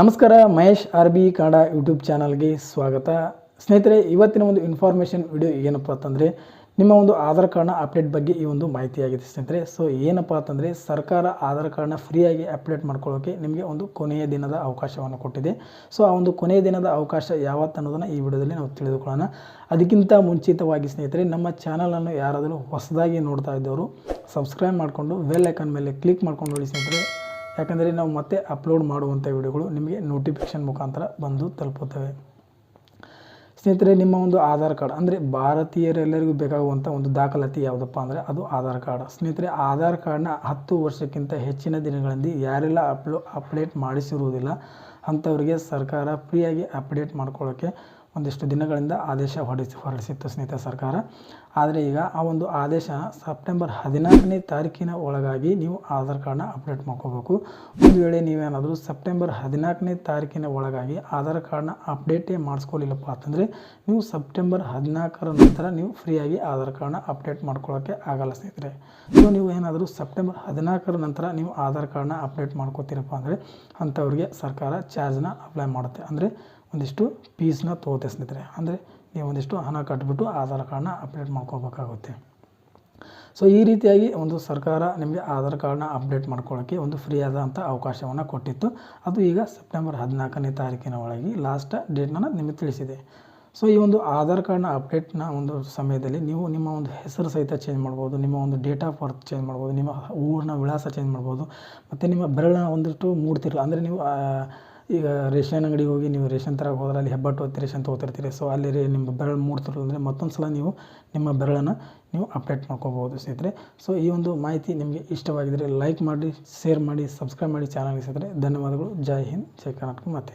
ನಮಸ್ಕಾರ, Mahesh R B Kannada YouTube ಚಾನಲ್ಗೆ ಸ್ವಾಗತ. ಸ್ನೇಹಿತರೆ, ಇವತ್ತಿನ ಒಂದು ಇನ್ಫಾರ್ಮೇಷನ್ ವಿಡಿಯೋ ಏನಪ್ಪ ಅಂತಂದರೆ, ನಿಮ್ಮ ಒಂದು ಆಧಾರ್ ಕಾರ್ಡ್ನ ಅಪ್ಡೇಟ್ ಬಗ್ಗೆ ಈ ಒಂದು ಮಾಹಿತಿಯಾಗಿದೆ ಸ್ನೇಹಿತರೆ. ಸೊ ಏನಪ್ಪ ಅಂತಂದರೆ, ಸರ್ಕಾರ ಆಧಾರ್ ಕಾರ್ಡ್ನ ಫ್ರೀಯಾಗಿ ಅಪ್ಡೇಟ್ ಮಾಡ್ಕೊಳ್ಳೋಕೆ ನಿಮಗೆ ಒಂದು ಕೊನೆಯ ದಿನದ ಅವಕಾಶವನ್ನು ಕೊಟ್ಟಿದೆ. ಸೊ ಆ ಒಂದು ಕೊನೆಯ ದಿನದ ಅವಕಾಶ ಯಾವತ್ತು ಅನ್ನೋದನ್ನು ಈ ವಿಡಿಯೋದಲ್ಲಿ ನಾವು ತಿಳಿದುಕೊಳ್ಳೋಣ. ಅದಕ್ಕಿಂತ ಮುಂಚಿತವಾಗಿ ಸ್ನೇಹಿತರೆ, ನಮ್ಮ ಚಾನಲನ್ನು ಯಾರಾದರೂ ಹೊಸದಾಗಿ ನೋಡ್ತಾ ಇದ್ದವರು ಸಬ್ಸ್ಕ್ರೈಬ್ ಮಾಡಿಕೊಂಡು ವೆಲ್ ಐಕನ್ ಮೇಲೆ ಕ್ಲಿಕ್ ಮಾಡ್ಕೊಂಡು ನೋಡಿ ಸ್ನೇಹಿತರೆ. ಯಾಕಂದರೆ ನಾವು ಮತ್ತೆ ಅಪ್ಲೋಡ್ ಮಾಡುವಂಥ ವಿಡಿಯೋಗಳು ನಿಮಗೆ ನೋಟಿಫಿಕೇಷನ್ ಮುಖಾಂತರ ಬಂದು ತಲುಪುತ್ತವೆ. ಸ್ನೇಹಿತರೆ, ನಿಮ್ಮ ಒಂದು ಆಧಾರ್ ಕಾರ್ಡ್, ಅಂದರೆ ಭಾರತೀಯರೆಲ್ಲರಿಗೂ ಬೇಕಾಗುವಂಥ ಒಂದು ದಾಖಲಾತಿ ಯಾವುದಪ್ಪ ಅಂದರೆ ಅದು ಆಧಾರ್ ಕಾರ್ಡ್. ಸ್ನೇಹಿತರೆ, ಆಧಾರ್ ಕಾರ್ಡ್ನ ಹತ್ತು ವರ್ಷಕ್ಕಿಂತ ಹೆಚ್ಚಿನ ದಿನಗಳಲ್ಲಿ ಯಾರೆಲ್ಲ ಅಪ್ಲೋ, ಅಪ್ಡೇಟ್ ಮಾಡಿಸಿರುವುದಿಲ್ಲ, ಅಂಥವರಿಗೆ ಸರ್ಕಾರ ಫ್ರೀಯಾಗಿ ಅಪ್ಡೇಟ್ ಮಾಡ್ಕೊಳ್ಳೋಕ್ಕೆ ಒಂದಿಷ್ಟು ದಿನಗಳಿಂದ ಆದೇಶ ಹೊರಡಿಸಿ ಹೊರಡಿಸಿತ್ತು ಸ್ನೇಹಿತ ಸರ್ಕಾರ. ಆದರೆ ಈಗ ಆ ಒಂದು ಆದೇಶ ಸೆಪ್ಟೆಂಬರ್ ಹದಿನಾಲ್ಕನೇ ತಾರೀಕಿನ ಒಳಗಾಗಿ ನೀವು ಆಧಾರ್ ಕಾರ್ಡ್ನ ಅಪ್ಡೇಟ್ ಮಾಡ್ಕೋಬೇಕು. ಒಂದು ವೇಳೆ ನೀವೇನಾದರೂ ಸೆಪ್ಟೆಂಬರ್ ಹದಿನಾಲ್ಕನೇ ತಾರೀಕಿನ ಒಳಗಾಗಿ ಆಧಾರ್ ಕಾರ್ಡ್ನ ಅಪ್ಡೇಟೇ ಮಾಡಿಸ್ಕೊಳ್ಳಿಲ್ಲಪ್ಪ ಅಂತಂದರೆ ನೀವು ಸೆಪ್ಟೆಂಬರ್ ಹದಿನಾಲ್ಕರ ನಂತರ ನೀವು ಫ್ರೀಯಾಗಿ ಆಧಾರ್ ಕಾರ್ಡ್ನ ಅಪ್ಡೇಟ್ ಮಾಡ್ಕೊಳ್ಳೋಕ್ಕೆ ಆಗಲ್ಲ ಸ್ನೇಹಿತರೆ. ಸೊ, ನೀವು ಏನಾದರೂ ಸೆಪ್ಟೆಂಬರ್ ಹದಿನಾಲ್ಕರ ನಂತರ ನೀವು ಆಧಾರ್ ಕಾರ್ಡ್ನ ಅಪ್ಡೇಟ್ ಮಾಡ್ಕೋತೀರಪ್ಪ ಅಂದರೆ ಅಂಥವ್ರಿಗೆ ಸರ್ಕಾರ ಚಾರ್ಜ್ನ ಅಪ್ಲೈ ಮಾಡುತ್ತೆ. ಅಂದರೆ ಒಂದಿಷ್ಟು ಪೀಸ್ನ ತೊಗೋತೆ ಸ್ನೇಹಿತರೆ ಅಂದರೆ ನೀವು ಒಂದಿಷ್ಟು ಹಣ ಕಟ್ಬಿಟ್ಟು ಆಧಾರ್ ಕಾರ್ಡ್ನ ಅಪ್ಡೇಟ್ ಮಾಡ್ಕೋಬೇಕಾಗುತ್ತೆ. ಸೊ ಈ ರೀತಿಯಾಗಿ ಒಂದು ಸರ್ಕಾರ ನಿಮಗೆ ಆಧಾರ್ ಕಾರ್ಡ್ನ ಅಪ್ಡೇಟ್ ಮಾಡ್ಕೊಳ್ಳೋಕ್ಕೆ ಒಂದು ಫ್ರೀ ಆದಂಥ ಅವಕಾಶವನ್ನು ಕೊಟ್ಟಿತ್ತು. ಅದು ಈಗ ಸೆಪ್ಟೆಂಬರ್ ಹದಿನಾಲ್ಕನೇ ತಾರೀಕಿನ ಒಳಗೆ ಲಾಸ್ಟ್ ಡೇಟ್ನ ನಿಮಗೆ ತಿಳಿಸಿದೆ. ಸೊ ಈ ಒಂದು ಆಧಾರ್ ಕಾರ್ಡ್ನ ಅಪ್ಡೇಟ್ನ ಒಂದು ಸಮಯದಲ್ಲಿ ನೀವು ನಿಮ್ಮ ಒಂದು ಹೆಸರು ಸಹಿತ ಚೇಂಜ್ ಮಾಡ್ಬೋದು, ನಿಮ್ಮ ಒಂದು ಡೇಟ್ ಆಫ್ ಬರ್ತ್ ಚೇಂಜ್ ಮಾಡ್ಬೋದು, ನಿಮ್ಮ ಊರಿನ ವಿಳಾಸ ಚೇಂಜ್ ಮಾಡ್ಬೋದು, ಮತ್ತು ನಿಮ್ಮ ಬೆರಳನ್ನ ಒಂದಿಷ್ಟು ಮೂಡ್ತಿರಲ್ಲ ಅಂದರೆ ನೀವು ಈಗ ರೇಷನ್ ಅಂಗಡಿಗೆ ಹೋಗಿ ನೀವು ರೇಷನ್ ತರಕ್ಕೆ ಹೋದ್ರೆ ಅಲ್ಲಿ ಹೆಬ್ಬಟ್ಟು ಒತ್ತಿ ರೇಷನ್ ತೊಗೋತಿರ್ತೀರಿ. ಸೊ ಅಲ್ಲಿ ನಿಮ್ಮ ಬೆರಳು ಮೂಡ್ತಿರಲ್ಲ ಅಂದರೆ ಮತ್ತೊಂದು ಸಲ ನೀವು ನಿಮ್ಮ ಬೆರಳನ್ನು ನೀವು ಅಪ್ಡೇಟ್ ಮಾಡ್ಕೋಬೋದು ಸ್ನೇಹಿತರೆ. ಸೊ ಈ ಒಂದು ಮಾಹಿತಿ ನಿಮಗೆ ಇಷ್ಟವಾಗಿದ್ದರೆ ಲೈಕ್ ಮಾಡಿ ಶೇರ್ ಮಾಡಿ ಸಬ್ಸ್ಕ್ರೈಬ್ ಮಾಡಿ ಚಾನಲ್ಗೆ ಸ್ನೇಹಿತರೆ. ಧನ್ಯವಾದಗಳು. ಜೈ ಹಿಂದ್, ಜೈ ಕರ್ನಾಟಕ. ಮತ್ತೆ